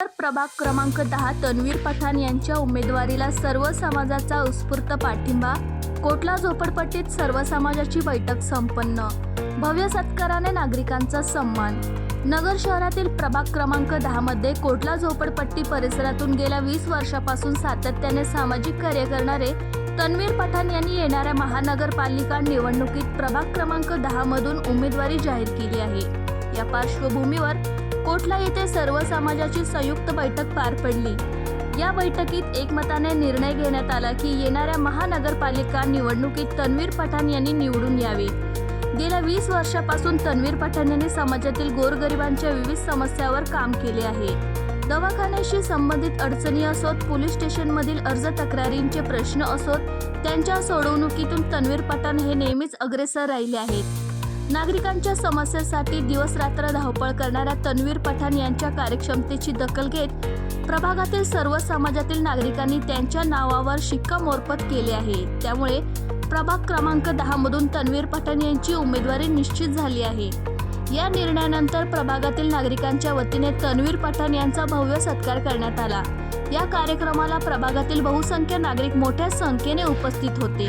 तर प्रभाग क्रमांक दहा तन्वीर पठाण यांच्या उमेदवारीला सर्व समाजाचा उत्स्फूर्त पाठिंबा कोटला झोपडपट्टीत सर्व समाजाची बैठक संपन्न. भव्य सत्काराने नागरिकांचा सन्मान. नगर शहरातील प्रभाग क्रमांक दहा मध्ये कोटला झोपडपट्टी परिसरातून गेल्या वीस वर्षापासून सातत्याने सामाजिक कार्य करणारे तन्वीर पठाण यांनी येणाऱ्या महानगरपालिका निवडणुकीत प्रभाग क्रमांक दहा मधून उमेदवारी जाहीर केली आहे. या पार्श्वभूमीवर कोटला येथे सर्व समाजाची संयुक्त बैठक पार पडली. या बैठकीत एकमताने निर्णय घेण्यात आला की येणाऱ्या महानगरपालिका निवडणुकीत तन्वीर पठाण यांनी निवडून यावे. गेल्या वीस वर्षापासून तन्वीर पठाण यांनी समाजातील गोरगरिबांच्या विविध समस्यावर काम केले आहे. दवाखान्याशी संबंधित अडचणी असोत पोलीस स्टेशनमधील अर्ज तक्रारींचे प्रश्न असोत त्यांच्या सोडवणुकीतून तन्वीर पठाण हे नेहमीच अग्रेसर राहिले आहेत. नागरिकांच्या समस्येसाठी दिवस रात्र धावपळ करणाऱ्या तन्वीर पठाण यांच्या कार्यक्षमतेची दखल घेत प्रभागातील सर्व समाजातील नागरिकांनी त्यांच्या नावावर शिक्कामोर्फत केले आहे. त्यामुळे प्रभाग क्रमांक दहा मधून तन्वीर पठाण यांची उमेदवारी निश्चित झाली आहे. या निर्णयानंतर प्रभागातील नागरिकांच्या वतीने तन्वीर पठाण यांचा भव्य सत्कार करण्यात आला. या कार्यक्रमाला प्रभागातील बहुसंख्य नागरिक मोठ्या संख्येने उपस्थित होते.